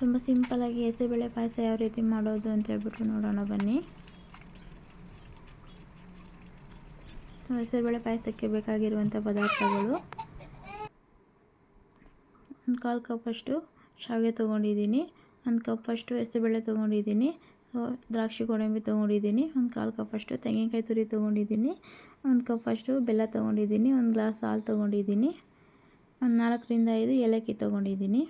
ತುಂಬ ಸಿಂಪಲಾಗಿ ಹೆಸರುಬೇಳೆ ಪಾಯಸ ಯಾವ ರೀತಿ ಮಾಡೋದು ಅಂತ ಹೇಳ್ಬಿಟ್ಟು ನೋಡೋಣ ಬನ್ನಿ. ಹೆಸರುಬೇಳೆ ಪಾಯಸಕ್ಕೆ ಬೇಕಾಗಿರುವಂಥ ಪದಾರ್ಥಗಳು. ಒಂದು ಕಾಲು ಕಪ್ಪಷ್ಟು ಶಾವಿಗೆ ತೊಗೊಂಡಿದ್ದೀನಿ. ಒಂದು ಕಪ್ಪಷ್ಟು ಹೆಸರುಬೇಳೆ ತೊಗೊಂಡಿದ್ದೀನಿ. ದ್ರಾಕ್ಷಿ ಗೋಡಂಬಿ ತೊಗೊಂಡಿದ್ದೀನಿ. ಒಂದು ಕಾಲು ಕಪ್ಪಷ್ಟು ತೆಂಗಿನಕಾಯಿ ತುರಿ ತೊಗೊಂಡಿದ್ದೀನಿ. ಒಂದು ಕಪ್ಪಷ್ಟು ಬೆಲ್ಲ ತೊಗೊಂಡಿದ್ದೀನಿ. ಒಂದು ಗ್ಲಾಸ್ ಹಾಲು ತೊಗೊಂಡಿದ್ದೀನಿ. ಒಂದು ನಾಲ್ಕರಿಂದ ಐದು ಏಲಕ್ಕಿ ತೊಗೊಂಡಿದ್ದೀನಿ.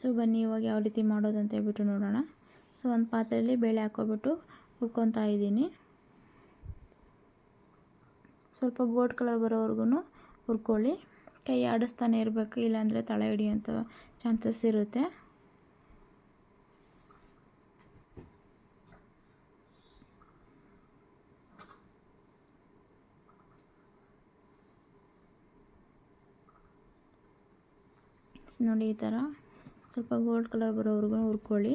ಸೊ ಬನ್ನಿ, ಇವಾಗ ಯಾವ ರೀತಿ ಮಾಡೋದು ಅಂತ ಹೇಳ್ಬಿಟ್ಟು ನೋಡೋಣ. ಸೊ ಒಂದು ಪಾತ್ರೆಯಲ್ಲಿ ಬೇಳೆ ಹಾಕ್ಕೊಬಿಟ್ಟು ಹುರ್ಕೊತಾ ಇದ್ದೀನಿ. ಸ್ವಲ್ಪ ಗೋಲ್ಡ್ ಕಲರ್ ಬರೋವರೆಗೂ ಹುರ್ಕೊಳ್ಳಿ. ಕೈ ಆಡಿಸ್ತಾನೆ ಇರಬೇಕು, ಇಲ್ಲಾಂದರೆ ತಳ ಹಿಡಿಯೋಂಥ ಚಾನ್ಸಸ್ ಇರುತ್ತೆ. ನೋಡಿ ಈ ಥರ. ಸ್ವಲ್ಪ ಗೋಲ್ಡ್ ಕಲರ್ ಬರೋವರೆಗೂ ಹುರ್ಕೊಳ್ಳಿ.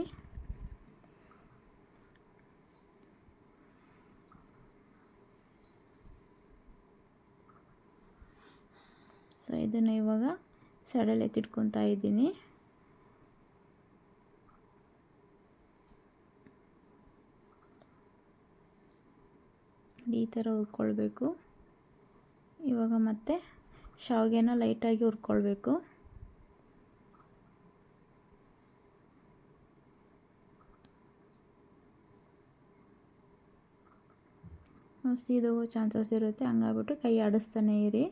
ಸೊ ಇದನ್ನು ಇವಾಗ ಸೈಡಲ್ಲಿ ಎತ್ತಿಟ್ಕೊತಾ ಇದ್ದೀನಿ. ಈ ಥರ ಹುರ್ಕೊಳ್ಬೇಕು. ಇವಾಗ ಮತ್ತೆ ಶಾವಿಗೆನ ಲೈಟಾಗಿ ಹುರ್ಕೊಳ್ಬೇಕು. ಸೀದೋಗೋ ಚಾನ್ಸಸ್ ಇರುತ್ತೆ, ಹಂಗಾಗ್ಬಿಟ್ಟು ಕೈ ಆಡಿಸ್ತಾನೆ ಇರಿ.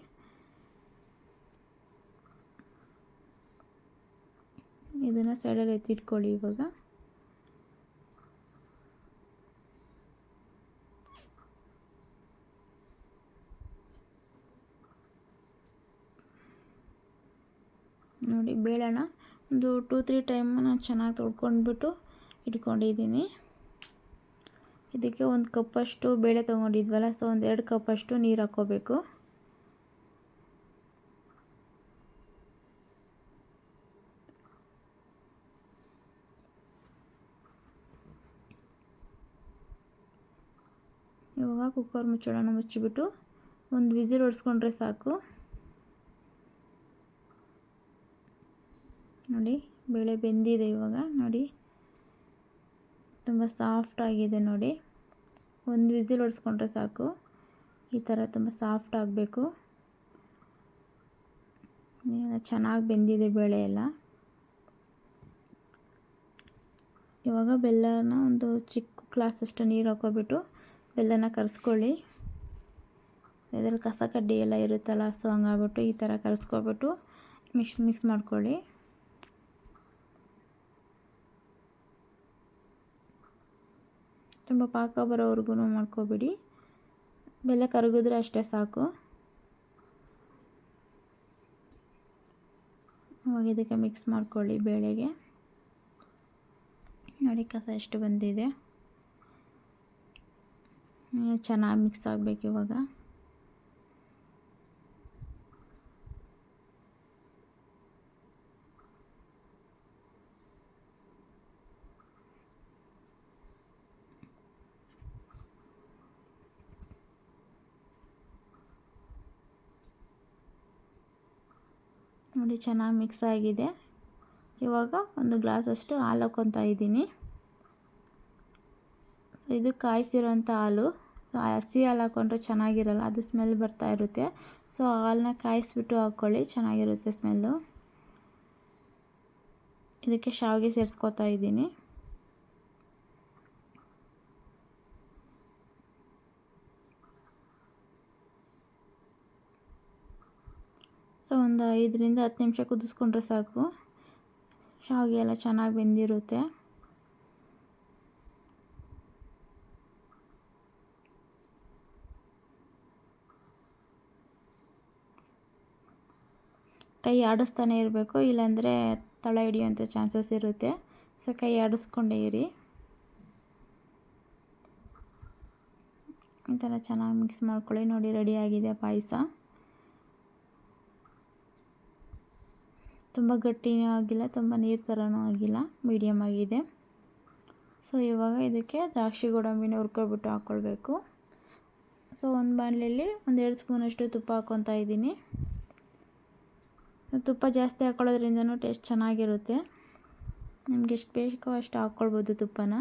ಇದನ್ನು ಸೈಡಲ್ಲಿ ಎತ್ತಿಟ್ಕೊಳ್ಳಿ ಇವಾಗ. ನೋಡಿ, ಬೇಳೆನ ಒಂದು ಟೂ ತ್ರೀ ಟೈಮ್ ನಾನು ಚೆನ್ನಾಗಿ ತೊಳ್ಕೊಂಡ್ಬಿಟ್ಟು ಇಟ್ಕೊಂಡಿದ್ದೀನಿ. ಇದಕ್ಕೆ ಒಂದು ಕಪ್ಪಷ್ಟು ಬೇಳೆ ತೊಗೊಂಡಿದ್ವಲ್ಲ ಸೊ ಒಂದು ಎರಡು ಕಪ್ಪಷ್ಟು ನೀರು ಹಾಕ್ಕೋಬೇಕು ಇವಾಗ ಕುಕ್ಕರ್ ಮುಚ್ಚೋಣ ಮುಚ್ಚಿಬಿಟ್ಟು ಒಂದು ವಿಸಿಲ್ ಹೊಡ್ಸ್ಕೊಂಡ್ರೆ ಸಾಕು. ನೋಡಿ, ಬೇಳೆ ಬೆಂದಿದೆ ಇವಾಗ, ನೋಡಿ. ತುಂಬ ಸಾಫ್ಟ್ ಆಗಿದೆ ನೋಡಿ. ಒಂದು ವಿಸಿಲ್ ಹೊಡೆಸ್ಕೊಂಡ್ರೆ ಸಾಕು. ಈ ಥರ ತುಂಬ ಸಾಫ್ಟ್ ಆಗಬೇಕು. ಚೆನ್ನಾಗಿ ಬೆಂದಿದೆ ಬೇಳೆ ಎಲ್ಲ. ಇವಾಗ ಬೆಲ್ಲನ ಒಂದು ಚಿಕ್ಕ ಗ್ಲಾಸಷ್ಟು ನೀರು ಹಾಕೋಬಿಟ್ಟು ಬೆಲ್ಲನ ಕರೆಸ್ಕೊಳ್ಳಿ. ಇದರಲ್ಲಿ ಕಸ ಕಡ್ಡಿ ಎಲ್ಲ ಇರುತ್ತಲ್ಲ ಸೊ ಹಂಗಾಗ್ಬಿಟ್ಟು ಈ ಥರ ಕರೆಸ್ಕೊಬಿಟ್ಟು ಮಿಕ್ಸ್ ಮಿಕ್ಸ್ ಮಾಡ್ಕೊಳ್ಳಿ. ತುಂಬ ಪಾಕ ಬರೋವರೆಗೂ ಮಾಡ್ಕೋಬೇಡಿ. ಬೆಲ್ಲ ಕರಗಿದ್ರೆ ಅಷ್ಟೇ ಸಾಕು. ಅವಾಗ ಇದಕ್ಕೆ ಮಿಕ್ಸ್ ಮಾಡ್ಕೊಳ್ಳಿ ಬೇಳೆಗೆ. ನೋಡಿ ಕಸ ಎಷ್ಟು ಬಂದಿದೆ. ಚೆನ್ನಾಗಿ ಮಿಕ್ಸ್ ಆಗಬೇಕು ಇವಾಗ. ನೋಡಿ ಚೆನ್ನಾಗಿ ಮಿಕ್ಸ್ ಆಗಿದೆ. ಇವಾಗ ಒಂದು ಗ್ಲಾಸಷ್ಟು ಹಾಲು ಹಾಕ್ಕೊತಾ ಇದ್ದೀನಿ. ಸೊ, ಇದು ಕಾಯಿಸಿರೋಂಥ ಹಾಲು. ಸೊ, ಹಸಿ ಹಾಲು ಹಾಕ್ಕೊಂಡ್ರೆ ಚೆನ್ನಾಗಿರಲ್ಲ, ಅದು ಸ್ಮೆಲ್ ಬರ್ತಾ ಇರುತ್ತೆ. ಸೊ, ಹಾಲನ್ನ ಕಾಯಿಸ್ಬಿಟ್ಟು ಹಾಕ್ಕೊಳ್ಳಿ, ಚೆನ್ನಾಗಿರುತ್ತೆ ಸ್ಮೆಲ್ಲು. ಇದಕ್ಕೆ ಶಾವಿಗೆ ಸೇರಿಸ್ಕೊತಾ ಇದ್ದೀನಿ. ಸೊ ಒಂದು ಐದರಿಂದ ಹತ್ತು ನಿಮಿಷ ಕುದಿಸ್ಕೊಂಡ್ರೆ ಸಾಕು. ಶಾವಿಗೆ ಎಲ್ಲ ಚೆನ್ನಾಗಿ ಬೆಂದಿರುತ್ತೆ. ಕೈ ಆಡಿಸ್ತಾನೆ ಇರಬೇಕು, ಇಲ್ಲಾಂದರೆ ತಳ ಹಿಡಿಯುವಂಥ ಚಾನ್ಸಸ್ ಇರುತ್ತೆ. ಸೊ ಕೈ ಆಡಿಸ್ಕೊಂಡೇ ಇರಿ. ಈ ಥರ ಚೆನ್ನಾಗಿ ಮಿಕ್ಸ್ ಮಾಡ್ಕೊಳ್ಳಿ. ನೋಡಿ ರೆಡಿಯಾಗಿದೆ ಪಾಯಸ. ತುಂಬ ಗಟ್ಟಿನೂ ಆಗಿಲ್ಲ, ತುಂಬ ನೀರು ಥರನೂ ಆಗಿಲ್ಲ ಮೀಡಿಯಮ್ ಆಗಿದೆ. ಸೊ ಇವಾಗ ಇದಕ್ಕೆ ದ್ರಾಕ್ಷಿ ಗೋಡಂಬಿನ ಹುರ್ಕೊಬಿಟ್ಟು ಹಾಕ್ಕೊಳ್ಬೇಕು ಸೊ ಒಂದು ಬಾಣಲೆಯಲ್ಲಿ ಒಂದೆರಡು ಸ್ಪೂನಷ್ಟು ತುಪ್ಪ ಹಾಕ್ಕೊತಾ ಇದ್ದೀನಿ. ತುಪ್ಪ ಜಾಸ್ತಿ ಹಾಕ್ಕೊಳ್ಳೋದ್ರಿಂದನೂ ಟೇಸ್ಟ್ ಚೆನ್ನಾಗಿರುತ್ತೆ. ನಿಮ್ಗೆ ಎಷ್ಟು ಬೇಕೋ ಅಷ್ಟು ಹಾಕ್ಕೊಳ್ಬೋದು ತುಪ್ಪನ.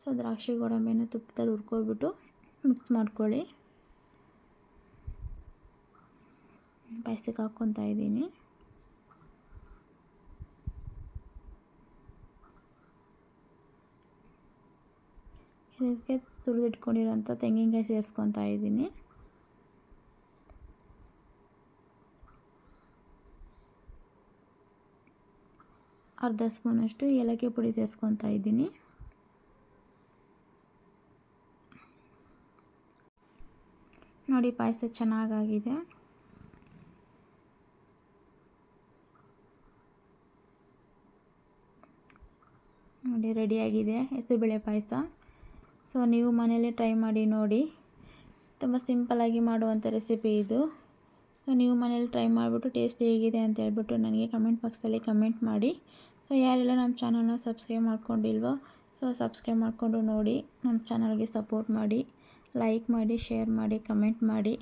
ಸೊ ದ್ರಾಕ್ಷಿ ಗೋಡಂಬಿನ ತುಪ್ಪದಲ್ಲಿ ಹುರ್ಕೊಬಿಟ್ಟು ಮಿಕ್ಸ್ ಮಾಡ್ಕೊಳ್ಳಿ. ಪಾಯಸಕ್ಕೆ ಹಾಕ್ಕೊತಾ ಇದ್ದೀನಿ. ಇದಕ್ಕೆ ತುರಿದಿಟ್ಕೊಂಡಿರೋಂಥ ತೆಂಗಿನಕಾಯಿ ಸೇರಿಸ್ಕೊತಾ ಇದ್ದೀನಿ. ಅರ್ಧ ಸ್ಪೂನಷ್ಟು ಏಲಕ್ಕಿ ಪುಡಿ ಸೇರಿಸ್ಕೊತಾ ಇದ್ದೀನಿ. ನೋಡಿ ಪಾಯಸ ಚೆನ್ನಾಗಾಗಿದೆ. ನೋಡಿ ರೆಡಿಯಾಗಿದೆ ಹೆಸರುಬೇಳೆ ಪಾಯಸ. ಸೊ ನೀವು ಮನೇಲಿ ಟ್ರೈ ಮಾಡಿ ನೋಡಿ. ತುಂಬ ಸಿಂಪಲಾಗಿ ಮಾಡುವಂಥ ರೆಸಿಪಿ ಇದು. ಸೊ ನೀವು ಮನೇಲಿ ಟ್ರೈ ಮಾಡಿಬಿಟ್ಟು ಟೇಸ್ಟ್ ಹೇಗಿದೆ ಅಂತ ಹೇಳ್ಬಿಟ್ಟು ನನಗೆ ಕಮೆಂಟ್ ಬಾಕ್ಸಲ್ಲಿ ಕಮೆಂಟ್ ಮಾಡಿ. ಸೊ ಯಾರೆಲ್ಲ ನಮ್ಮ ಚಾನಲ್ನ ಸಬ್ಸ್ಕ್ರೈಬ್ ಮಾಡ್ಕೊಂಡಿಲ್ವೋ, ಸೊ ಸಬ್ಸ್ಕ್ರೈಬ್ ಮಾಡಿಕೊಂಡು ನೋಡಿ, ನಮ್ಮ ಚಾನಲ್ಗೆ ಸಪೋರ್ಟ್ ಮಾಡಿ. ಲೈಕ್ ಮಾಡಿ ಶೇರ್ ಮಾಡಿ ಕಮೆಂಟ್ ಮಾಡಿ.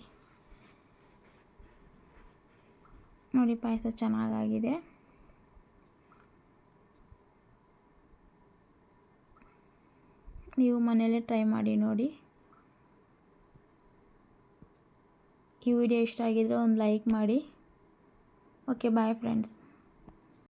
ನೋಡಿ ಪಾಯಸ ಚೆನ್ನಾಗಾಗಿದೆ. ನೀವು ಮನೆಯಲ್ಲೇ ಟ್ರೈ ಮಾಡಿ ನೋಡಿ. ಈ ವಿಡಿಯೋ ಇಷ್ಟ ಆಗಿದ್ದರೆ ಒಂದು ಲೈಕ್ ಮಾಡಿ. Okay bye friends